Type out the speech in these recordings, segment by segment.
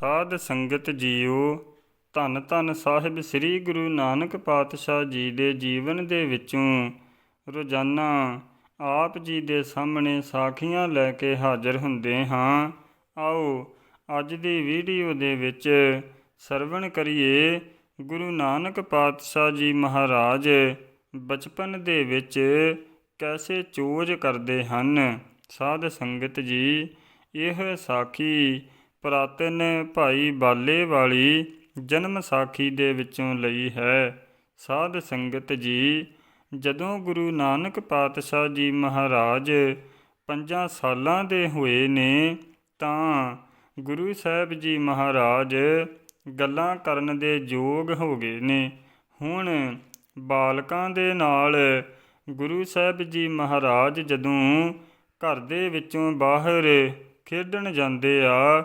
ਸਾਧ ਸੰਗਤ ਜੀਓ, ਧੰਨ ਧੰਨ ਸਾਹਿਬ ਸ੍ਰੀ ਗੁਰੂ ਨਾਨਕ ਪਾਤਸ਼ਾਹ ਜੀ ਦੇ ਜੀਵਨ ਦੇ ਵਿੱਚੋਂ। ਰੋਜ਼ਾਨਾ ਆਪ ਜੀ ਦੇ ਸਾਹਮਣੇ ਸਾਖੀਆਂ ਲੈ ਕੇ ਹਾਜ਼ਰ ਹੁੰਦੇ ਹਾਂ। ਆਓ, ਅੱਜ ਦੀ ਵੀਡੀਓ ਦੇ ਵਿੱਚ ਸਰਵਣ ਕਰੀਏ ਗੁਰੂ ਨਾਨਕ ਪਾਤਸ਼ਾਹ ਜੀ ਮਹਾਰਾਜ ਬਚਪਨ ਦੇ ਵਿੱਚ ਕੈਸੇ ਚੋਜ ਕਰਦੇ ਹਨ। ਸਾਧ ਸੰਗਤ ਜੀ, ਇਹ ਸਾਖੀ ਪ੍ਰਾਤਨ ਭਾਈ ਬਾਲੇ ਵਾਲੀ ਜਨਮ ਸਾਖੀ ਦੇ ਵਿੱਚੋਂ ਲਈ ਹੈ। ਸਾਧ ਸੰਗਤ ਜੀ, ਜਦੋਂ ਗੁਰੂ ਨਾਨਕ ਪਾਤਸ਼ਾਹ ਜੀ ਮਹਾਰਾਜ ਪੰਜਾਂ ਸਾਲਾਂ ਦੇ ਹੋਏ ਨੇ, ਤਾਂ ਗੁਰੂ ਸਾਹਿਬ ਜੀ ਮਹਾਰਾਜ ਗੱਲਾਂ ਕਰਨ ਦੇ ਯੋਗ ਹੋ ਗਏ ਨੇ। ਹੁਣ ਬਾਲਕਾਂ ਦੇ ਨਾਲ ਗੁਰੂ ਸਾਹਿਬ ਜੀ ਮਹਾਰਾਜ ਜਦੋਂ ਘਰ ਦੇ ਵਿੱਚੋਂ ਬਾਹਰ ਖੇਡਣ ਜਾਂਦੇ ਆ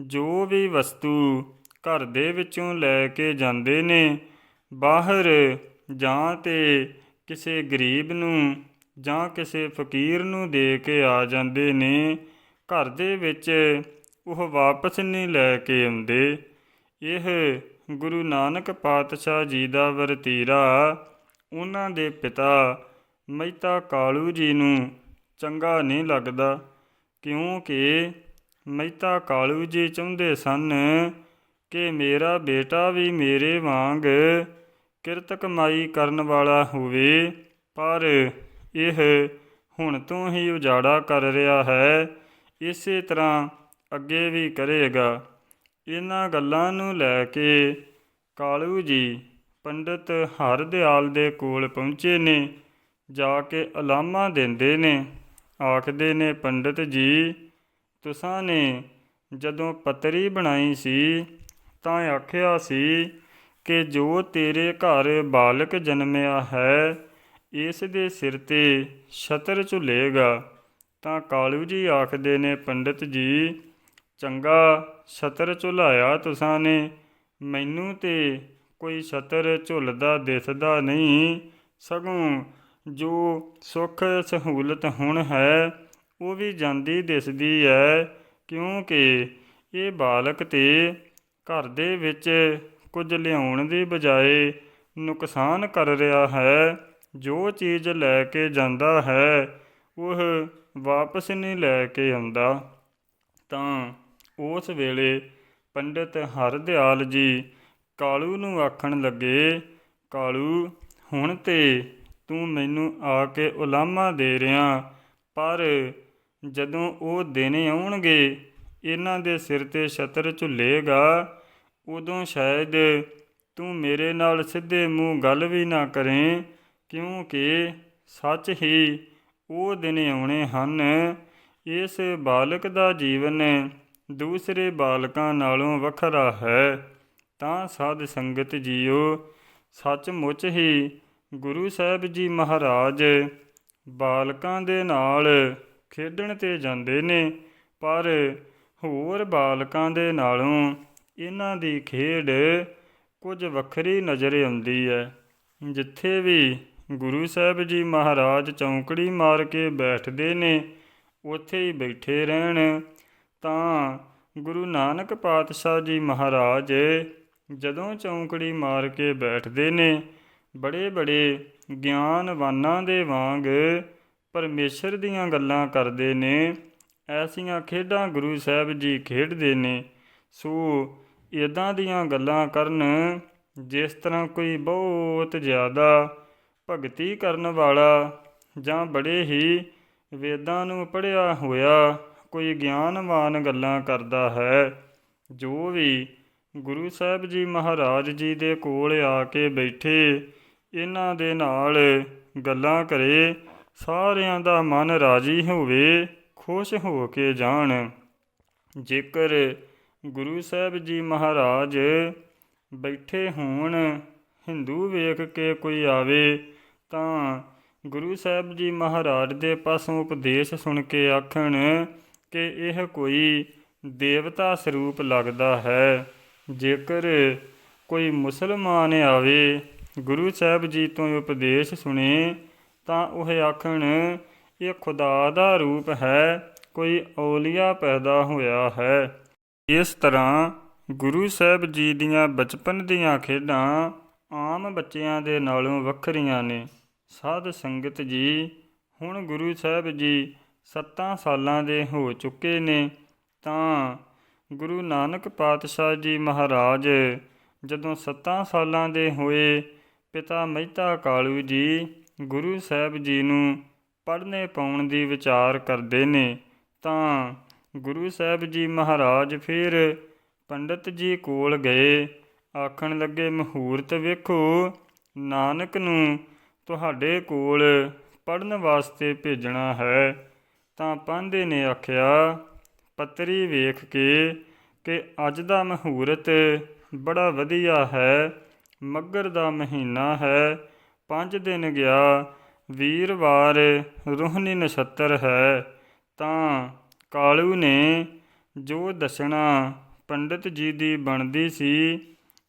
ਜੋ ਵੀ ਵਸਤੂ ਘਰ ਦੇ ਵਿੱਚੋਂ ਲੈ ਕੇ ਜਾਂਦੇ ਨੇ, ਬਾਹਰ ਜਾਂ ਤੇ ਕਿਸੇ ਗਰੀਬ ਨੂੰ ਜਾਂ ਕਿਸੇ ਫਕੀਰ ਨੂੰ ਦੇ ਕੇ ਆ ਜਾਂਦੇ ਨੇ, ਘਰ ਦੇ ਵਿੱਚ ਉਹ ਵਾਪਸ ਨਹੀਂ ਲੈ ਕੇ ਆਉਂਦੇ। ਇਹ ਗੁਰੂ ਨਾਨਕ ਪਾਤਸ਼ਾਹ ਜੀ ਦਾ ਵਰਤੀਰਾ, ਉਹਨਾਂ ਦੇ ਪਿਤਾ ਮਹਿਤਾ ਕਾਲੂ ਜੀ ਨੂੰ ਚੰਗਾ ਨਹੀਂ ਲੱਗਦਾ, ਕਿਉਂਕਿ ਮਹਿਤਾ ਕਾਲੂ ਜੀ ਚਾਹੁੰਦੇ ਸਨ ਕਿ ਮੇਰਾ ਬੇਟਾ ਵੀ ਮੇਰੇ ਵਾਂਗ ਕਿਰਤ ਕਮਾਈ ਕਰਨ ਵਾਲਾ ਹੋਵੇ, ਪਰ ਇਹ ਹੁਣ ਤੋਂ ਹੀ ਉਜਾੜਾ ਕਰ ਰਿਹਾ ਹੈ, ਇਸੇ ਤਰ੍ਹਾਂ ਅੱਗੇ ਵੀ ਕਰੇਗਾ। ਇਹਨਾਂ ਗੱਲਾਂ ਨੂੰ ਲੈ ਕੇ ਕਾਲੂ ਜੀ ਪੰਡਿਤ ਹਰਦਿਆਲ ਦੇ ਕੋਲ ਪਹੁੰਚੇ ਨੇ, ਜਾ ਕੇ ਅਲਾਮਾ ਦਿੰਦੇ ਨੇ। ਆਖਦੇ ਨੇ, ਪੰਡਿਤ ਜੀ ਤੁਸਾਂ ਨੇ ਜਦੋਂ ਪਤਰੀ ਬਣਾਈ ਸੀ ਤਾਂ ਆਖਿਆ ਸੀ ਕਿ ਜੋ ਤੇਰੇ ਘਰ ਬਾਲਕ ਜਨਮਿਆ ਹੈ, ਇਸ ਦੇ ਸਿਰ ਤੇ ਛਤਰ ਝੁਲੇਗਾ। ਤਾਂ ਕਾਲੂ ਜੀ ਆਖਦੇ ਨੇ, ਪੰਡਿਤ ਜੀ, ਚੰਗਾ ਛਤਰ ਝੁਲਾਇਆ ਤੁਸਾਂ ਨੇ, ਮੈਨੂੰ ਤੇ ਕੋਈ ਛਤਰ ਝੁਲਦਾ ਦਿਸਦਾ ਨਹੀਂ। ਸਗੋਂ ਜੋ ਸੁੱਖ ਸਹੂਲਤ ਹੁਣ ਹੈ ਉਹ ਵੀ ਜਾਂਦੀ ਦਿਸਦੀ ਹੈ ਕਿਉਂਕਿ ਇਹ ਬਾਲਕ ਤੇ ਘਰ ਦੇ ਵਿੱਚ ਕੁਝ ਲਿਆਉਣ ਦੀ ਬਜਾਏ ਨੁਕਸਾਨ ਕਰ ਰਿਹਾ ਹੈ। ਜੋ ਚੀਜ਼ ਲੈ ਕੇ ਜਾਂਦਾ ਹੈ, ਉਹ ਵਾਪਸ ਨਹੀਂ ਲੈ ਕੇ ਆਉਂਦਾ। ਤਾਂ ਉਸ ਵੇਲੇ ਪੰਡਿਤ ਹਰਦਿਆਲ ਜੀ ਕਾਲੂ ਨੂੰ ਆਖਣ ਲੱਗੇ, ਕਾਲੂ, ਹੁਣ ਤੇ ਤੂੰ ਮੈਨੂੰ ਆ ਕੇ ਉਲਾਮਾ ਦੇ ਰਿਆਂ ਪਰ ਜਦੋਂ ਉਹ ਦਿਨ ਆਉਣਗੇ, ਇਹਨਾਂ ਦੇ ਸਿਰ ਤੇ ਛਤਰ ਝੁੱਲੇਗਾ। ਉਦੋਂ ਸ਼ਾਇਦ ਤੂੰ ਮੇਰੇ ਨਾਲ ਸਿੱਧੇ ਮੂੰਹ ਗੱਲ ਵੀ ਨਾ ਕਰੇ, ਕਿਉਂਕਿ ਸੱਚ ਹੀ ਉਹ ਦਿਨ ਆਉਣੇ ਹਨ। ਇਸ ਬਾਲਕ ਦਾ ਜੀਵਨ ਦੂਸਰੇ ਬਾਲਕਾਂ ਨਾਲੋਂ ਵੱਖਰਾ ਹੈ। ਤਾਂ ਸਾਧ ਸੰਗਤ ਜੀਓ, ਸੱਚਮੁੱਚ ਹੀ ਗੁਰੂ ਸਾਹਿਬ ਜੀ ਮਹਾਰਾਜ ਬਾਲਕਾਂ ਦੇ ਨਾਲ ਖੇਡਣ ਤੇ ਜਾਂਦੇ ਨੇ, ਪਰ ਹੋਰ ਬਾਲਕਾਂ ਦੇ ਨਾਲੋਂ ਇਹਨਾਂ ਦੀ ਖੇਡ ਕੁਝ ਵੱਖਰੀ ਨਜ਼ਰ ਆਉਂਦੀ ਹੈ। ਜਿੱਥੇ ਵੀ ਗੁਰੂ ਸਾਹਿਬ ਜੀ ਮਹਾਰਾਜ ਚੌਂਕੜੀ ਮਾਰ ਕੇ ਬੈਠਦੇ ਨੇ, ਉੱਥੇ ਹੀ ਬੈਠੇ ਰਹਿਣ, ਤਾਂ ਗੁਰੂ ਨਾਨਕ ਪਾਤਸ਼ਾਹ ਜੀ ਮਹਾਰਾਜ ਜਦੋਂ ਚੌਂਕੜੀ ਮਾਰ ਕੇ ਬੈਠਦੇ ਨੇ ਬੜੇ ਬੜੇ ਗਿਆਨਵਾਨਾਂ ਦੇ ਵਾਂਗ ਪਰਮੇਸ਼ਰ ਦੀਆਂ ਗੱਲਾਂ ਕਰਦੇ ਨੇ, ਐਸੀਆਂ ਖੇਡਾਂ ਗੁਰੂ ਸਾਹਿਬ ਜੀ ਖੇਡਦੇ ਨੇ। ਸੋ ਇਦਾਂ ਦੀਆਂ ਗੱਲਾਂ ਕਰਨ, ਜਿਸ ਤਰ੍ਹਾਂ ਕੋਈ ਬਹੁਤ ਜ਼ਿਆਦਾ ਭਗਤੀ ਕਰਨ ਵਾਲਾ ਜਾਂ ਬੜੇ ਹੀ ਵੇਦਾਂ ਨੂੰ ਪੜ੍ਹਿਆ ਹੋਇਆ ਕੋਈ ਗਿਆਨਵਾਨ ਗੱਲਾਂ ਕਰਦਾ ਹੈ, ਜੋ ਵੀ ਗੁਰੂ ਸਾਹਿਬ ਜੀ ਮਹਾਰਾਜ ਜੀ ਦੇ ਕੋਲ ਆ ਕੇ ਬੈਠੇ, ਇਹਨਾਂ ਦੇ ਨਾਲ ਗੱਲਾਂ ਕਰੇ ਸਾਰਿਆਂ ਦਾ ਮਨ ਰਾਜੀ ਹੋਵੇ, ਖੁਸ਼ ਹੋ ਕੇ ਜਾਣ। ਜੇਕਰ ਗੁਰੂ ਸਾਹਿਬ ਜੀ ਮਹਾਰਾਜ ਬੈਠੇ ਹੋਣ, ਹਿੰਦੂ ਵੇਖ ਕੇ ਕੋਈ ਆਵੇ, ਤਾਂ ਗੁਰੂ ਸਾਹਿਬ ਜੀ ਮਹਾਰਾਜ ਦੇ ਪਾਸੋਂ ਉਪਦੇਸ਼ ਸੁਣ ਕੇ ਆਖਣ ਕਿ ਇਹ ਕੋਈ ਦੇਵਤਾ ਸਰੂਪ ਲੱਗਦਾ ਹੈ। ਜੇਕਰ ਕੋਈ ਮੁਸਲਮਾਨ ਆਵੇ, ਗੁਰੂ ਸਾਹਿਬ ਜੀ ਤੋਂ ਉਪਦੇਸ਼ ਸੁਣੇ ਤਾਂ ਉਹ ਆਖਣ, ਇਹ ਖੁਦਾ ਦਾ ਰੂਪ ਹੈ, ਕੋਈ ਔਲੀਆ ਪੈਦਾ ਹੋਇਆ ਹੈ। ਇਸ ਤਰ੍ਹਾਂ ਗੁਰੂ ਸਾਹਿਬ ਜੀ ਦੀਆਂ ਬਚਪਨ ਦੀਆਂ ਖੇਡਾਂ ਆਮ ਬੱਚਿਆਂ ਦੇ ਨਾਲੋਂ ਵੱਖਰੀਆਂ ਨੇ। ਸਾਧ ਸੰਗਤ ਜੀ, ਹੁਣ ਗੁਰੂ ਸਾਹਿਬ ਜੀ ਸੱਤਾਂ ਸਾਲਾਂ ਦੇ ਹੋ ਚੁੱਕੇ ਨੇ, ਤਾਂ ਗੁਰੂ ਨਾਨਕ ਪਾਤਸ਼ਾਹ ਜੀ ਮਹਾਰਾਜ ਜਦੋਂ ਸੱਤਾਂ ਸਾਲਾਂ ਦੇ ਹੋਏ, ਪਿਤਾ ਮਹਿਤਾ ਕਾਲੂ ਜੀ ਗੁਰੂ ਸਾਹਿਬ ਜੀ ਨੂੰ ਪੜ੍ਹਨੇ ਪਾਉਣ ਦੀ ਵਿਚਾਰ ਕਰਦੇ ਨੇ, ਤਾਂ ਗੁਰੂ ਸਾਹਿਬ ਜੀ ਮਹਾਰਾਜ ਫਿਰ ਪੰਡਤ ਜੀ ਕੋਲ ਗਏ। ਆਖਣ ਲੱਗੇ, ਮਹੂਰਤ ਵੇਖੋ, ਨਾਨਕ ਨੂੰ ਤੁਹਾਡੇ ਕੋਲ ਪੜਨ ਵਾਸਤੇ ਭੇਜਣਾ ਹੈ। ਤਾਂ ਪਾਂਦੇ ਨੇ ਆਖਿਆ, ਪੱਤਰੀ ਵੇਖ ਕੇ ਕਿ ਅੱਜ ਦਾ ਮਹੂਰਤ ਬੜਾ ਵਧੀਆ ਹੈ, ਮੱਗਰ ਦਾ ਮਹੀਨਾ ਹੈ ਪੰਜ ਦਿਨ ਗਿਆ, ਵੀਰਵਾਰ ਰੋਹਨੀ ਨਛੱਤਰ ਹੈ, ਤਾਂ ਕਾਲੂ ਨੇ ਜੋ ਦੱਸਣਾ ਪੰਡਿਤ ਜੀ ਦੀ ਬਣਦੀ ਸੀ,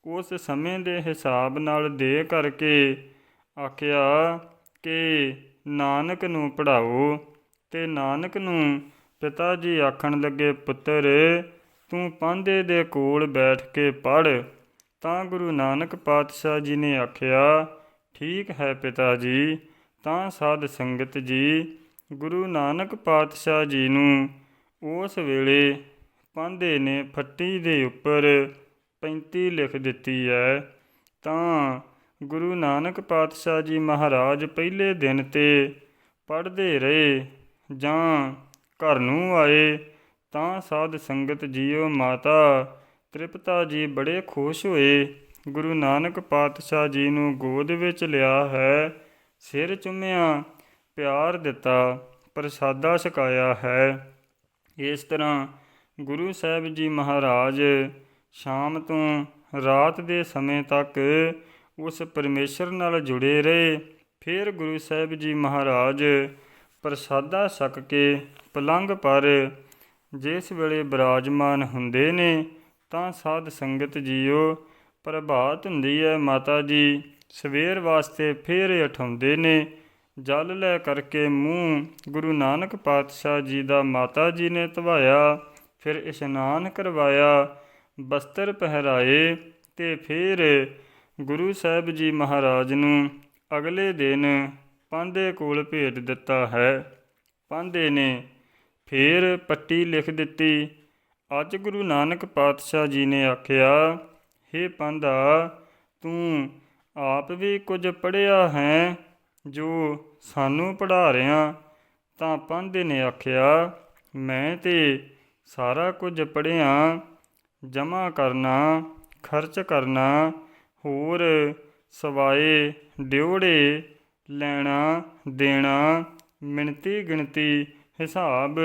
ਉਸ ਸਮੇਂ ਦੇ ਹਿਸਾਬ ਨਾਲ ਦੇ ਕਰਕੇ ਆਖਿਆ ਕਿ ਨਾਨਕ ਨੂੰ ਪੜਾਓ ਤੇ ਨਾਨਕ ਨੂੰ ਪਿਤਾ ਜੀ ਆਖਣ ਲੱਗੇ, ਪੁੱਤਰ, ਤੂੰ ਪਾਂਦੇ ਦੇ ਕੋਲ ਬੈਠ ਕੇ ਪੜ ਤਾਂ ਗੁਰੂ ਨਾਨਕ ਪਾਤਸ਼ਾਹ ਜੀ ਨੇ ਆਖਿਆ ਠੀਕ ਹੈ ਪਿਤਾ ਜੀ, ਤਾਂ ਸਾਧ ਸੰਗਤ ਜੀ, ਗੁਰੂ ਨਾਨਕ ਪਾਤਸ਼ਾਹ ਜੀ ਨੂੰ ਉਸ ਵੇਲੇ ਪਾਂਦੇ ਨੇ ਫੱਟੀ ਦੇ ਉੱਪਰ 35 ਲਿਖ ਦਿੱਤੀ ਹੈ। ਤਾਂ ਗੁਰੂ ਨਾਨਕ ਪਾਤਸ਼ਾਹ ਜੀ ਮਹਾਰਾਜ ਪਹਿਲੇ ਦਿਨ ਤੇ ਪੜ੍ਹਦੇ ਰਹੇ ਜਾਂ ਘਰ ਨੂੰ ਆਏ, ਤਾਂ ਸਾਧ ਸੰਗਤ ਜੀਓ ਮਾਤਾ ਤ੍ਰਿਪਤਾ ਜੀ ਬੜੇ ਖੁਸ਼ ਹੋਏ। ਗੁਰੂ ਨਾਨਕ ਪਾਤਸ਼ਾਹ ਜੀ ਨੂੰ ਗੋਦ ਵਿੱਚ ਲਿਆ ਹੈ, ਸਿਰ ਚੁੰਮਿਆ, ਪਿਆਰ ਦਿੱਤਾ, ਪ੍ਰਸਾਦਾ ਛਕਾਇਆ ਹੈ। ਇਸ ਤਰ੍ਹਾਂ ਗੁਰੂ ਸਾਹਿਬ ਜੀ ਮਹਾਰਾਜ ਸ਼ਾਮ ਤੋਂ ਰਾਤ ਦੇ ਸਮੇਂ ਤੱਕ ਉਸ ਪਰਮੇਸ਼ਰ ਨਾਲ ਜੁੜੇ ਰਹੇ। ਫਿਰ ਗੁਰੂ ਸਾਹਿਬ ਜੀ ਮਹਾਰਾਜ ਪ੍ਰਸਾਦਾ ਛਕ ਕੇ ਪਲੰਗ ਪਰ ਜਿਸ ਵੇਲੇ ਬਿਰਾਜਮਾਨ ਹੁੰਦੇ ਨੇ, ਤਾਂ ਸਾਧ ਸੰਗਤ ਜੀਓ ਪ੍ਰਭਾਤ ਹੁੰਦੀ ਹੈ ਮਾਤਾ ਜੀ। ਸਵੇਰ ਵਾਸਤੇ ਫੇਰ ਉਠਾਉਂਦੇ ਨੇ। ਜਲ ਲੈ ਕਰਕੇ ਮੂੰਹ ਗੁਰੂ ਨਾਨਕ ਪਾਤਸ਼ਾਹ ਜੀ ਦਾ ਮਾਤਾ ਜੀ ਨੇ ਧਵਾਇਆ, ਫਿਰ ਇਸ਼ਨਾਨ ਕਰਵਾਇਆ, ਬਸਤਰ ਪਹਿਰਾਏ ਤੇ ਫਿਰ ਗੁਰੂ ਸਾਹਿਬ ਜੀ ਮਹਾਰਾਜ ਨੂੰ ਅਗਲੇ ਦਿਨ ਪਾਂਦੇ ਕੋਲ ਭੇਜ ਦਿੱਤਾ ਹੈ। ਪਾਂਦੇ ਨੇ ਫਿਰ ਪੱਟੀ ਲਿਖ ਦਿੱਤੀ। ਅੱਜ ਗੁਰੂ ਨਾਨਕ ਪਾਤਸ਼ਾਹ ਜੀ ਨੇ ਆਖਿਆ ਹੇ ਪਾਂਦਾ ਤੂੰ ਆਪ ਵੀ ਕੁਝ ਪੜਿਆ ਹੈ, ਜੋ ਸਾਨੂੰ ਪੜ੍ਹਾ ਰਿਆਂ ਤਾਂ ਪਾਂਦੇ ਨੇ ਆਖਿਆ, ਮੈਂ ਤੇ ਸਾਰਾ ਕੁਝ ਪੜਿਆ ਜਮਾ ਕਰਨਾ, ਖਰਚ ਕਰਨਾ, ਹੋਰ ਸਵਾਏ ਡਿਉੜੇ ਲੈਣਾ, ਦੇਣਾ ਮਿਣਤੀ ਗਿਣਤੀ, ਹਿਸਾਬ,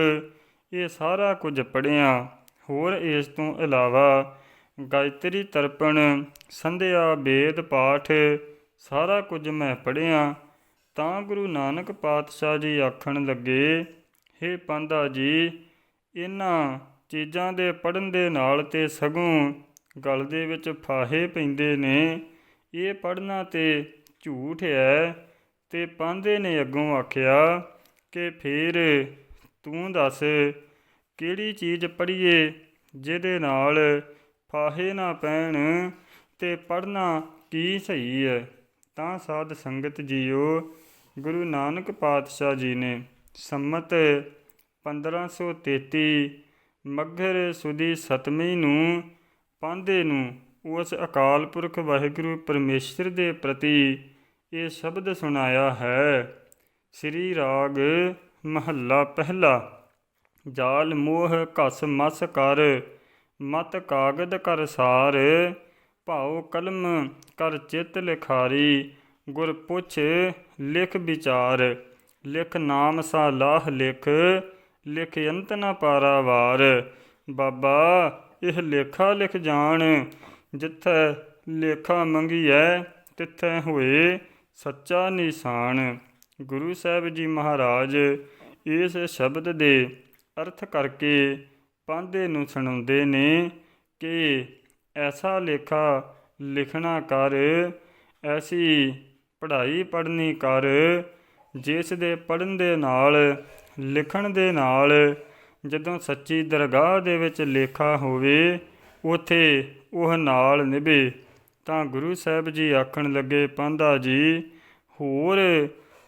ਇਹ ਸਾਰਾ ਕੁਝ ਪੜਿਆ ਹੋਰ ਇਸ ਤੋਂ ਇਲਾਵਾ ਗਾਇਤਰੀ ਤਰਪਣ, ਸੰਧਿਆ, ਵੇਦ, ਪਾਠ, ਸਾਰਾ ਕੁਝ ਮੈਂ ਪੜਿਆ ਤਾਂ ਗੁਰੂ ਨਾਨਕ ਪਾਤਸ਼ਾਹ ਜੀ ਆਖਣ ਲੱਗੇ, ਹੇ ਪਾਂਦਾ ਜੀ ਇਹਨਾਂ ਚੀਜ਼ਾਂ ਦੇ ਪੜਨ ਦੇ ਨਾਲ ਤੇ ਸਗੋਂ ਗਲ ਦੇ ਵਿੱਚ ਫਾਹੇ ਪੈਂਦੇ ਨੇ। ਇਹ ਪੜਨਾ ਤੇ ਝੂਠ ਹੈ ਤੇ ਪਾਂਦੇ ਨੇ ਅੱਗੋਂ ਆਖਿਆ ਕਿ ਫਿਰ ਤੂੰ ਦੱਸ, ਕਿਹੜੀ ਚੀਜ਼ ਪੜੀਏ ਜਿਹਦੇ ਨਾਲ ਫਾਹੇ ਨਾ ਪੈਣ ਤੇ ਪੜਨਾ ਕੀ ਸਹੀ ਹੈ ਤਾਂ ਸਾਧ ਸੰਗਤ ਜੀਓ, ਗੁਰੂ ਨਾਨਕ ਪਾਤਸ਼ਾਹ ਜੀ ਨੇ ਸੰਮਤ 1533 ਮੱਘਰ ਸੁਦੀ ਸਤਵੀਂ ਨੂੰ ਪਾਂਦੇ ਨੂੰ ਉਸ ਅਕਾਲ ਪੁਰਖ ਵਾਹਿਗੁਰੂ ਪਰਮੇਸ਼ਰ ਦੇ ਪ੍ਰਤੀ ਇਹ ਸ਼ਬਦ ਸੁਣਾਇਆ ਹੈ। ਸ੍ਰੀ ਰਾਗ ਮਹੱਲਾ ਪਹਿਲਾ, ਜਾਲ ਮੋਹ ਘਸ ਮਸ ਕਰ ਮਤ ਕਾਗਦ ਕਰ ਸਾਰ, ਭਾਉ ਕਲਮ ਕਰ ਚਿਤ ਲਿਖਾਰੀ, ਗੁਰ ਪੁੱਛ ਲਿਖ ਵਿਚਾਰ। ਲਿਖ ਨਾਮ ਸਾ ਲਾਹ ਲਿਖ ਲਿਖ ਅੰਤ ਨ ਪਾਰਾਵਾਰ ਬਾਬਾ, ਇਹ ਲੇਖਾ ਲਿਖ ਜਾਣ, ਜਿੱਥੇ ਲੇਖਾ ਮੰਗੀਐ, ਤਿੱਥੇ ਹੋਏ ਸੱਚਾ ਨਿਸ਼ਾਨ। ਗੁਰੂ ਸਾਹਿਬ ਜੀ ਮਹਾਰਾਜ, ਇਸ ਸ਼ਬਦ ਦੇ ਅਰਥ ਕਰਕੇ ਪਾਂਧੇ ਨੂੰ ਸੁਣਾਉਂਦੇ ਨੇ ਕਿ ਐਸਾ ਲੇਖਾ ਲਿਖਣਾ ਕਰ, ਐਸੀ ਪੜ੍ਹਾਈ ਪੜ੍ਹਨੀ ਕਰ, ਜਿਸ ਦੇ ਪੜਨ ਦੇ ਨਾਲ, ਲਿਖਣ ਦੇ ਨਾਲ ਜਦੋਂ ਸੱਚੀ ਦਰਗਾਹ ਦੇ ਵਿੱਚ ਲੇਖਾ ਹੋਵੇ, ਉਥੇ ਉਹ ਨਾਲ ਨਿਭੇ। ਤਾਂ ਗੁਰੂ ਸਾਹਿਬ ਜੀ ਆਖਣ ਲੱਗੇ, ਪਾਂਧਾ ਜੀ, ਹੋਰ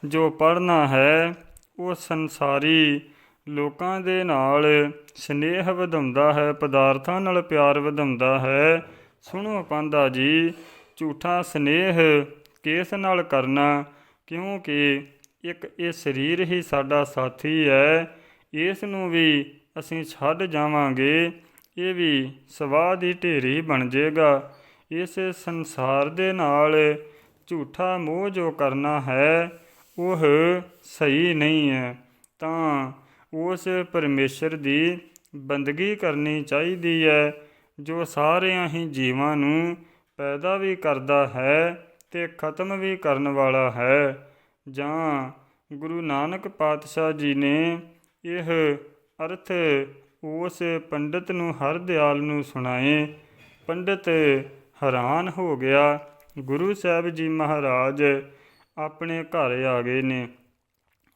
ਜੋ ਪੜਨਾ ਹੈ, ਉਹ ਸੰਸਾਰੀ ਲੋਕਾਂ ਦੇ ਨਾਲ ਸਨੇਹ ਵਧਾਉਂਦਾ ਹੈ, ਪਦਾਰਥਾਂ ਨਾਲ ਪਿਆਰ ਵਧਾਉਂਦਾ ਹੈ। ਸੁਣੋ ਪਾਂਧਾ ਜੀ, ਝੂਠਾ ਸਨੇਹ ਕਿਸ ਨਾਲ ਕਰਨਾ? ਕਿਉਂਕਿ ਇੱਕ ਇਹ ਸਰੀਰ ਹੀ ਸਾਡਾ ਸਾਥੀ ਹੈ, ਇਸ ਨੂੰ ਵੀ ਅਸੀਂ ਛੱਡ ਜਾਵਾਂਗੇ, ਇਹ ਵੀ ਸਵਾਹ ਦੀ ਢੇਰੀ ਬਣ ਜਾਏਗਾ ਇਸ ਸੰਸਾਰ ਦੇ ਨਾਲ ਝੂਠਾ ਮੋਹ ਜੋ ਕਰਨਾ ਹੈ, ਉਹ ਸਹੀ ਨਹੀਂ ਹੈ, ਤਾਂ ਉਸ ਪਰਮੇਸ਼ਰ ਦੀ ਬੰਦਗੀ ਕਰਨੀ ਚਾਹੀਦੀ ਹੈ, ਜੋ ਸਾਰਿਆਂ ਹੀ ਜੀਵਾਂ ਨੂੰ ਪੈਦਾ ਵੀ ਕਰਦਾ ਹੈ ਤੇ ਖਤਮ ਵੀ ਕਰਨ ਵਾਲਾ ਹੈ। ਜਾਂ ਗੁਰੂ ਨਾਨਕ ਪਾਤਸ਼ਾਹ ਜੀ ਨੇ ਇਹ ਅਰਥ ਉਸ ਪੰਡਿਤ ਨੂੰ ਹਰ ਦਿਆਲ ਨੂੰ ਸੁਣਾਏ, ਪੰਡਿਤ ਹੈਰਾਨ ਹੋ ਗਿਆ, ਗੁਰੂ ਸਾਹਿਬ ਜੀ ਮਹਾਰਾਜ ਆਪਣੇ ਘਰ ਆ ਗਏ ਨੇ।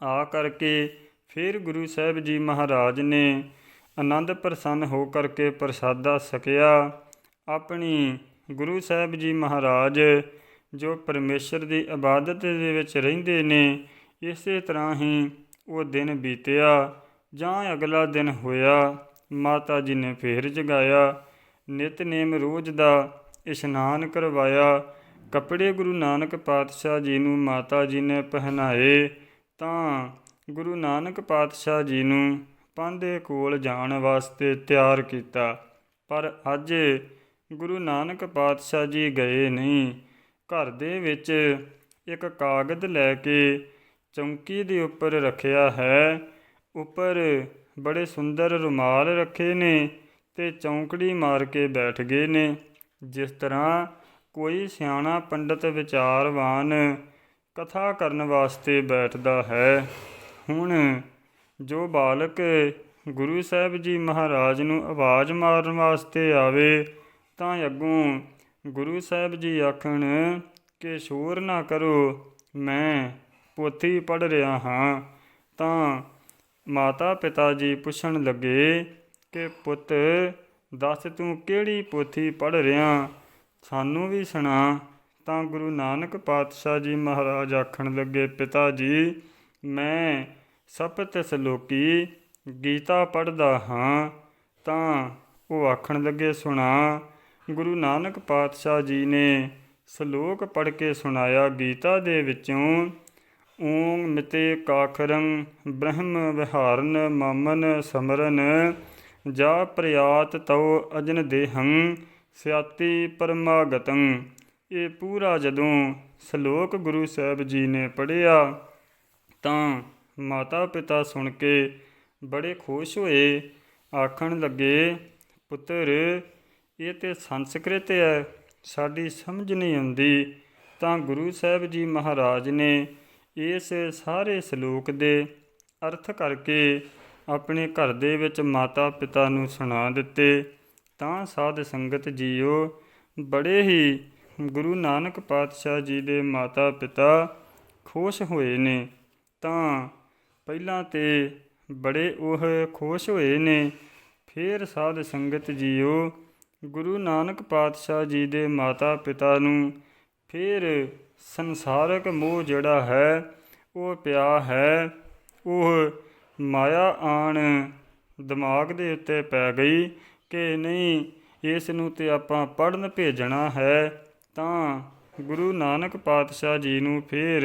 ਆ ਕਰਕੇ ਫਿਰ ਗੁਰੂ ਸਾਹਿਬ ਜੀ ਮਹਾਰਾਜ ਨੇ ਆਨੰਦ ਪ੍ਰਸੰਨ ਹੋ ਕਰਕੇ ਪ੍ਰਸਾਦਾ ਸਕਿਆ ਆਪਣੀ ਗੁਰੂ ਸਾਹਿਬ ਜੀ ਮਹਾਰਾਜ, ਜੋ ਪਰਮੇਸ਼ਰ ਦੀ ਇਬਾਦਤ ਦੇ ਵਿੱਚ ਰਹਿੰਦੇ ਨੇ, ਇਸੇ ਤਰ੍ਹਾਂ ਹੀ ਉਹ ਦਿਨ ਬੀਤਿਆ। ਜਾਂ ਅਗਲਾ ਦਿਨ ਹੋਇਆ, ਮਾਤਾ ਜੀ ਨੇ ਫੇਰ ਜਗਾਇਆ। ਨਿਤਨੇਮ ਰੋਜ਼ ਦਾ ਇਸ਼ਨਾਨ ਕਰਵਾਇਆ। ਕੱਪੜੇ ਗੁਰੂ ਨਾਨਕ ਪਾਤਸ਼ਾਹ ਜੀ ਨੂੰ ਮਾਤਾ ਜੀ ਨੇ ਪਹਿਨਾਏ। ਤਾਂ ਗੁਰੂ ਨਾਨਕ ਪਾਤਸ਼ਾਹ ਜੀ ਨੂੰ ਪਾਂਦੇ ਕੋਲ ਜਾਣ ਵਾਸਤੇ ਤਿਆਰ ਕੀਤਾ। ਪਰ ਅੱਜ ਗੁਰੂ ਨਾਨਕ ਪਾਤਸ਼ਾਹ ਜੀ ਗਏ ਨਹੀਂ। ਘਰ ਦੇ ਵਿੱਚ ਇੱਕ ਕਾਗਜ਼ ਲੈ ਕੇ ਚੌਂਕੀ ਦੇ ਉੱਪਰ ਰੱਖਿਆ ਹੈ। ਉੱਪਰ ਬੜੇ ਸੁੰਦਰ ਰੁਮਾਲ ਰੱਖੇ ਨੇ ਤੇ ਚੌਂਕੜੀ ਮਾਰ ਕੇ ਬੈਠ ਗਏ ਨੇ। ਜਿਸ ਤਰ੍ਹਾਂ ਕੋਈ ਸਿਆਣਾ ਪੰਡਤ ਵਿਚਾਰਵਾਨ ਕਥਾ ਕਰਨ ਵਾਸਤੇ ਬੈਠਦਾ ਹੈ। ਹੁਣ ਜੋ ਬਾਲਕ ਗੁਰੂ ਸਾਹਿਬ ਜੀ ਮਹਾਰਾਜ ਨੂੰ ਆਵਾਜ਼ ਮਾਰਨ ਵਾਸਤੇ ਆਵੇ, ਤਾਂ ਅੱਗੋਂ ਗੁਰੂ ਸਾਹਿਬ ਜੀ ਆਖਣ ਕਿ ਸ਼ੋਰ ਨਾ ਕਰੋ, ਮੈਂ ਪੋਥੀ ਪੜ੍ਹ ਰਿਹਾ ਹਾਂ। ਤਾਂ ਮਾਤਾ ਪਿਤਾ ਜੀ ਪੁੱਛਣ ਲੱਗੇ ਕਿ, ਪੁੱਤ, ਦੱਸ ਤੂੰ ਕਿਹੜੀ ਪੋਥੀ ਪੜ੍ਹ ਰਿਹਾ? ਸਾਨੂੰ ਵੀ ਸੁਣਾ। ਤਾਂ ਗੁਰੂ ਨਾਨਕ ਪਾਤਸ਼ਾਹ ਜੀ ਮਹਾਰਾਜ ਆਖਣ ਲੱਗੇ, ਪਿਤਾ ਜੀ, ਮੈਂ ਸਪਤ ਸਲੋਕੀ ਗੀਤਾ ਪੜ੍ਹਦਾ ਹਾਂ, ਤਾਂ ਉਹ ਆਖਣ ਲੱਗੇ, ਸੁਣਾ, ਗੁਰੂ ਨਾਨਕ ਪਾਤਸ਼ਾਹ ਜੀ ਨੇ ਸ਼ਲੋਕ ਪੜ੍ਹ ਕੇ ਸੁਣਾਇਆ ਗੀਤਾ ਦੇ ਵਿੱਚੋਂ, ਓਮ ਮਿਤੇ ਕਾਖਰੰ ਬ੍ਰਹਮ ਵਿਹਾਰਨ ਮਾਮਨ ਸਮਰਨ, ਜਾ ਪ੍ਰਿਆਤ ਤਉ ਅਜਨ ਦੇਹੰ ਸਿਆਤੀ ਪਰਮਾਗਤੰ ਇਹ ਪੂਰਾ ਜਦੋਂ ਸ਼ਲੋਕ ਗੁਰੂ ਸਾਹਿਬ ਜੀ ਨੇ ਪੜ੍ਹਿਆ, ਤਾਂ ਮਾਤਾ ਪਿਤਾ ਸੁਣ ਕੇ ਬੜੇ ਖੁਸ਼ ਹੋਏ। ਆਖਣ ਲੱਗੇ, ਪੁੱਤਰ, ਇਹ ਤੇ ਸੰਸਕ੍ਰਿਤ ਹੈ, ਸਾਡੀ ਸਮਝ ਨਹੀਂ ਆਉਂਦੀ। ਤਾਂ ਗੁਰੂ ਸਾਹਿਬ ਜੀ ਮਹਾਰਾਜ ਨੇ ਇਸ ਸਾਰੇ ਸ਼ਲੋਕ ਦੇ ਅਰਥ ਕਰਕੇ ਆਪਣੇ ਘਰ ਦੇ ਵਿੱਚ ਮਾਤਾ ਪਿਤਾ ਨੂੰ ਸੁਣਾ ਦਿੱਤੇ। ਤਾਂ ਸਾਧ ਸੰਗਤ ਜੀਓ, ਬੜੇ ਹੀ ਗੁਰੂ ਨਾਨਕ ਪਾਤਸ਼ਾਹ ਜੀ ਦੇ ਮਾਤਾ ਪਿਤਾ ਖੁਸ਼ ਹੋਏ ਨੇ। ਤਾਂ ਪਹਿਲਾਂ ਤੇ ਬੜੇ ਉਹ ਖੁਸ਼ ਹੋਏ ਨੇ। ਫਿਰ ਸਾਧ ਸੰਗਤ ਜੀਓ, ਗੁਰੂ ਨਾਨਕ ਪਾਤਸ਼ਾਹ ਜੀ ਦੇ ਮਾਤਾ ਪਿਤਾ ਨੂੰ। ਫਿਰ ਸੰਸਾਰਕ ਮੋਹ ਜਿਹੜਾ ਹੈ, ਉਹ ਪਿਆ ਹੈ। ਉਹ ਮਾਇਆ ਆਣ ਦਿਮਾਗ ਦੇ ਉੱਤੇ ਪੈ ਗਈ ਕਿ ਨਹੀਂ, ਇਸ ਨੂੰ ਤੇ ਆਪਾਂ ਪੜਨ ਭੇਜਣਾ ਹੈ। ਤਾਂ ਗੁਰੂ ਨਾਨਕ ਪਾਤਸ਼ਾਹ ਜੀ ਨੂੰ ਫਿਰ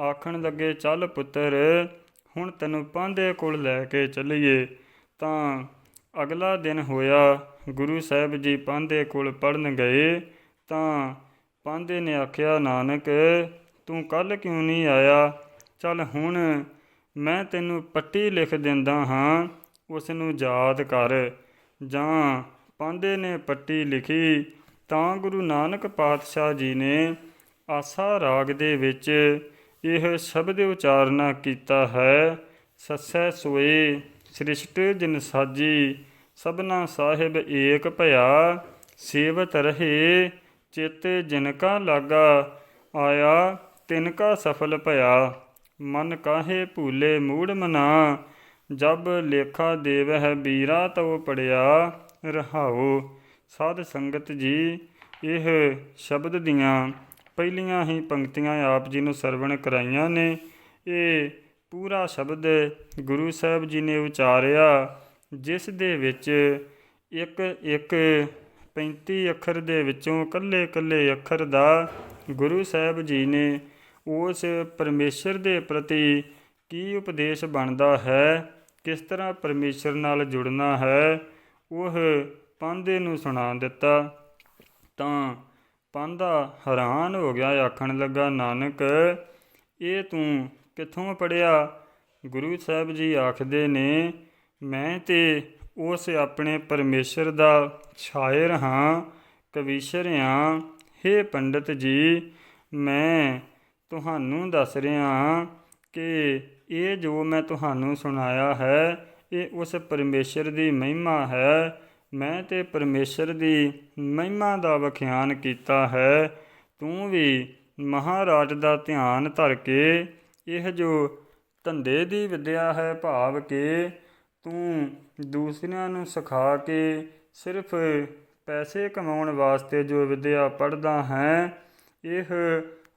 ਆਖਣ ਲੱਗੇ, ਚੱਲ ਪੁੱਤਰ, ਹੁਣ ਤੈਨੂੰ ਪਾਂਦੇ ਕੋਲ ਲੈ ਕੇ ਚੱਲੀਏ। ਤਾਂ ਅਗਲਾ ਦਿਨ ਹੋਇਆ, ਗੁਰੂ ਸਾਹਿਬ ਜੀ ਪਾਂਦੇ ਕੋਲ ਪੜਨ ਗਏ। ਤਾਂ ਪਾਂਦੇ ਨੇ ਆਖਿਆ, ਨਾਨਕ, ਤੂੰ ਕੱਲ ਕਿਉਂ ਨਹੀਂ ਆਇਆ? ਚੱਲ ਹੁਣ ਮੈਂ ਤੈਨੂੰ ਪੱਟੀ ਲਿਖ ਦਿੰਦਾ ਹਾਂ ਉਸ ਨੂੰ ਯਾਦ ਕਰ। ਜਾਂ ਪਾਂਦੇ ਨੇ ਪੱਟੀ ਲਿਖੀ, ਤਾਂ ਗੁਰੂ ਨਾਨਕ ਪਾਤਸ਼ਾਹ ਜੀ ਨੇ ਆਸਾ ਰਾਗ ਦੇ ਵਿੱਚ ਇਹ ਸ਼ਬਦ ਉਚਾਰਨਾ ਕੀਤਾ ਹੈ। ਸੱਸੈ ਸੋਏ, ਸ੍ਰਿਸ਼ਟ ਜਿਨ ਸਾਜੀ, ਸਭਨਾ ਸਾਹਿਬ ਏਕ ਭਇਆ। ਸੇਵਤ ਰਹੇ, ਚਿਤ ਜਿਨ ਕਾ ਲਾਗਾ, ਆਇਆ ਤਿਨ ਕਾ ਸਫਲ ਭਇਆ। ਮਨ ਕਾਹੇ ਭੂਲੇ ਮੂੜ ਮਨਾ, ਜਬ ਲੇਖਾ ਦੇਵਹਿ ਬੀਰਾ ਤਉ ਪੜਿਆ, ਰਹਾਉ। ਸਾਧ ਸੰਗਤ ਜੀ, ਇਹ ਸ਼ਬਦ ਦੀਆਂ ਪਹਿਲੀਆਂ ਹੀ ਪੰਕਤੀਆਂ ਆਪ ਜੀ ਨੂੰ ਸਰਵਣ ਕਰਾਈਆਂ ਨੇ। ਇਹ ਪੂਰਾ ਸ਼ਬਦ ਗੁਰੂ ਸਾਹਿਬ ਜੀ ਨੇ ਉਚਾਰਿਆ, ਜਿਸ ਦੇ ਵਿੱਚ ਇੱਕ ਇੱਕ 35 ਅੱਖਰ ਦੇ ਵਿੱਚੋਂ ਕੱਲੇ ਕੱਲੇ ਅੱਖਰ ਦਾ ਗੁਰੂ ਸਾਹਿਬ ਜੀ ਨੇ ਉਸ ਪਰਮੇਸ਼ਰ ਦੇ ਪ੍ਰਤੀ ਕੀ ਉਪਦੇਸ਼ ਬਣਦਾ ਹੈ, ਕਿਸ ਤਰ੍ਹਾਂ ਪਰਮੇਸ਼ਰ ਨਾਲ ਜੁੜਨਾ ਹੈ, ਉਹ ਪਾਂਦੇ ਨੂੰ ਸੁਣਾ ਦਿੱਤਾ। ਤਾਂ ਪਾਂਦਾ ਹੈਰਾਨ ਹੋ ਗਿਆ, ਆਖਣ ਲੱਗਾ, ਨਾਨਕ, ਇਹ ਤੂੰ ਕਿੱਥੋਂ ਪੜਿਆ ਗੁਰੂ ਸਾਹਿਬ ਜੀ ਆਖਦੇ ਨੇ, ਮੈਂ ਤੇ ਉਸ ਆਪਣੇ ਪਰਮੇਸ਼ਰ ਦਾ ਸ਼ਾਇਰ ਹਾਂ ਕਵੀਸ਼ਰ ਹਾਂ ਹੇ ਪੰਡਤ ਜੀ, ਮੈਂ ਤੁਹਾਨੂੰ ਦੱਸ ਰਿਹਾ ਕਿ ਇਹ ਜੋ ਮੈਂ ਤੁਹਾਨੂੰ ਸੁਣਾਇਆ ਹੈ, ਇਹ ਉਸ ਪਰਮੇਸ਼ਰ ਦੀ ਮਹਿਮਾ ਹੈ ਮੈਂ ਤੇ ਪਰਮੇਸ਼ਰ ਦੀ ਮਹਿਮਾ ਦਾ ਵਿਖਿਆਨ ਕੀਤਾ ਹੈ। ਤੂੰ ਵੀ ਮਹਾਰਾਜ ਦਾ ਧਿਆਨ ਧਰ ਕੇ ਇਹ ਜੋ ਧੰਦੇ ਦੀ ਵਿਦਿਆ ਹੈ ਭਾਵ ਕਿ ਤੂੰ ਦੂਸਰਿਆਂ ਨੂੰ ਸਿਖਾ ਕੇ ਸਿਰਫ ਪੈਸੇ ਕਮਾਉਣ ਵਾਸਤੇ ਜੋ ਵਿਦਿਆ ਪੜ੍ਹਦਾ ਹੈ, ਇਹ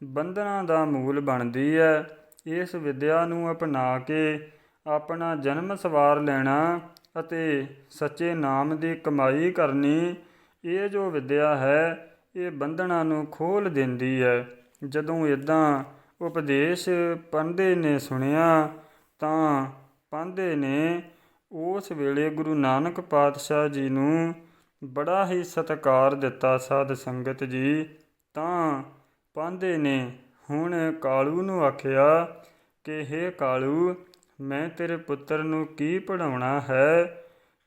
ਬੰਧਨਾਂ ਦਾ ਮੂਲ ਬਣਦੀ ਹੈ ਇਸ ਵਿਦਿਆ ਨੂੰ ਅਪਣਾ ਕੇ ਆਪਣਾ ਜਨਮ ਸਵਾਰ ਲੈਣਾ ਅਤੇ ਸੱਚੇ ਨਾਮ ਦੀ ਕਮਾਈ ਕਰਨੀ, ਇਹ ਜੋ ਵਿੱਦਿਆ ਹੈ, ਇਹ ਬੰਧਨਾਂ ਨੂੰ ਖੋਲ ਦਿੰਦੀ ਹੈ। ਜਦੋਂ ਇਦਾਂ ਉਪਦੇਸ਼ ਪੰਦੇ ਨੇ ਸੁਣਿਆ, ਤਾਂ ਪੰਦੇ ਨੇ। ਉਸ ਵੇਲੇ ਗੁਰੂ ਨਾਨਕ ਪਾਤਸ਼ਾਹ ਜੀ ਨੂੰ ਬੜਾ ਹੀ ਸਤਿਕਾਰ ਦਿੱਤਾ ਸਾਧ ਸੰਗਤ ਜੀ। ਤਾਂ ਪਾਂਦੇ ਨੇ। ਹੁਣ ਕਾਲੂ ਨੂੰ ਆਖਿਆ ਕਿ, ਹੇ ਕਾਲੂ ਮੈਂ ਤੇਰੇ ਪੁੱਤਰ ਨੂੰ ਕੀ ਪੜਾਉਣਾ ਹੈ?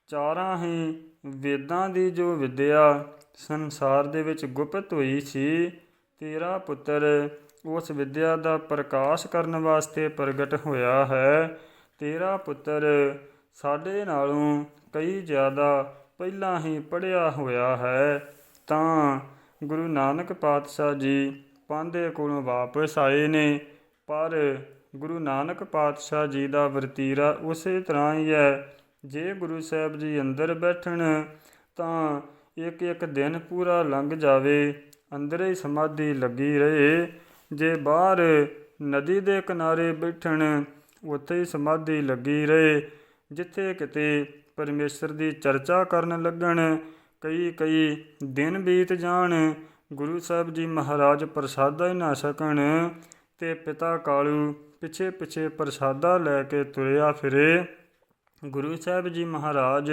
ਚਾਰਾਂ ਹੀ ਵੇਦਾਂ ਦੀ ਜੋ ਵਿਦਿਆ ਸੰਸਾਰ ਦੇ ਵਿੱਚ ਗੁਪਤ ਹੋਈ ਸੀ, ਤੇਰਾ ਪੁੱਤਰ ਉਸ ਵਿਦਿਆ ਦਾ ਪ੍ਰਕਾਸ਼ ਕਰਨ ਵਾਸਤੇ ਪ੍ਰਗਟ ਹੋਇਆ ਹੈ। ਤੇਰਾ ਪੁੱਤਰ ਸਾਡੇ ਨਾਲੋਂ ਕਈ ਜ਼ਿਆਦਾ ਪਹਿਲਾਂ ਹੀ ਪੜਿਆ ਹੋਇਆ ਹੈ। ਤਾਂ ਗੁਰੂ ਨਾਨਕ ਪਾਤਸ਼ਾਹ ਜੀ ਪਾਂਦੇ ਕੋਲੋਂ ਵਾਪਸ ਆਏ ਨੇ, ਪਰ ਗੁਰੂ ਨਾਨਕ ਪਾਤਸ਼ਾਹ ਜੀ ਦਾ ਵਰਤੀਰਾ ਉਸੇ ਤਰ੍ਹਾਂ ਹੀ ਹੈ। ਜੇ ਗੁਰੂ ਸਾਹਿਬ ਜੀ ਅੰਦਰ ਬੈਠਣ ਤਾਂ ਇੱਕ ਇੱਕ ਦਿਨ ਪੂਰਾ ਲੰਘ ਜਾਵੇ, ਅੰਦਰ ਹੀ ਸਮਾਧੀ ਲੱਗੀ ਰਹੇ। ਜੇ ਬਾਹਰ ਨਦੀ ਦੇ ਕਿਨਾਰੇ ਬੈਠਣ, ਉੱਥੇ ਹੀ ਸਮਾਧੀ ਲੱਗੀ ਰਹੇ। ਜਿੱਥੇ ਕਿਤੇ ਪਰਮੇਸ਼ਰ ਦੀ ਚਰਚਾ ਕਰਨ ਲੱਗਣ ਕਈ ਕਈ ਦਿਨ ਬੀਤ ਜਾਣ, ਗੁਰੂ ਸਾਹਿਬ ਜੀ ਮਹਾਰਾਜ ਪ੍ਰਸਾਦਾ ਹੀ ਨਾ ਸਕਣ ਤੇ ਪਿਤਾ ਕਾਲੂ ਪਿੱਛੇ ਪਿੱਛੇ ਪ੍ਰਸਾਦਾ ਲੈ ਕੇ ਤੁਰਿਆ ਫਿਰੇ। ਗੁਰੂ ਸਾਹਿਬ ਜੀ ਮਹਾਰਾਜ,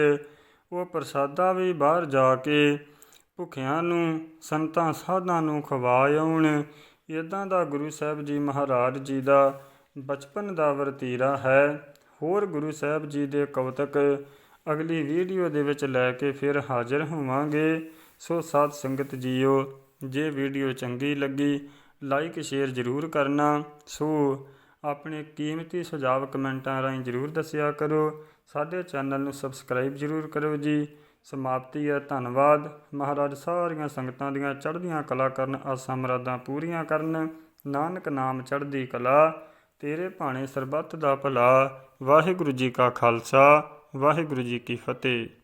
ਉਹ ਪ੍ਰਸਾਦਾ ਵੀ ਬਾਹਰ ਜਾ ਕੇ ਭੁੱਖਿਆਂ ਨੂੰ ਸੰਤਾਂ ਸਾਧਾਂ ਨੂੰ ਖਵਾ ਆਉਣ। ਇਦਾਂ ਦਾ ਗੁਰੂ ਸਾਹਿਬ ਜੀ ਮਹਾਰਾਜ ਜੀ ਦਾ ਬਚਪਨ ਦਾ ਵਰਤੀਰਾ ਹੈ। ਹੋਰ ਗੁਰੂ ਸਾਹਿਬ ਜੀ ਦੇ ਕਵਤਕ ਅਗਲੀ ਵੀਡੀਓ ਦੇ ਵਿੱਚ ਲੈ ਕੇ ਫਿਰ ਹਾਜ਼ਰ ਹੋਵਾਂਗੇ। ਸੋ ਸਾਧ ਸੰਗਤ ਜੀਓ, ਜੇ ਵੀਡੀਓ ਚੰਗੀ ਲੱਗੀ, ਲਾਈਕ, ਸ਼ੇਅਰ ਜ਼ਰੂਰ ਕਰਨਾ। ਸੋ ਆਪਣੇ ਕੀਮਤੀ ਸੁਝਾਅ ਕਮੈਂਟਾਂ ਰਾਹੀਂ ਜ਼ਰੂਰ ਦੱਸਿਆ ਕਰੋ। ਸਾਡੇ ਚੈਨਲ ਨੂੰ ਸਬਸਕ੍ਰਾਈਬ ਜ਼ਰੂਰ ਕਰੋ ਜੀ। ਸਮਾਪਤੀ ਹੈ। ਧੰਨਵਾਦ। ਮਹਾਰਾਜ ਸਾਰੀਆਂ ਸੰਗਤਾਂ ਦੀਆਂ ਚੜ੍ਹਦੀਆਂ ਕਲਾ ਕਰਨ, ਆਸਾਂ ਮੁਰਾਦਾਂ ਪੂਰੀਆਂ ਕਰਨ। ਨਾਨਕ ਨਾਮ ਚੜ੍ਹਦੀ ਕਲਾ। ਤੇਰੇ ਭਾਣੇ ਸਰਬੱਤ ਦਾ ਭਲਾ। ਵਾਹਿਗੁਰੂ ਜੀ ਕਾ ਖਾਲਸਾ। ਵਾਹਿਗੁਰੂ ਜੀ ਕੀ ਫਤਿਹ।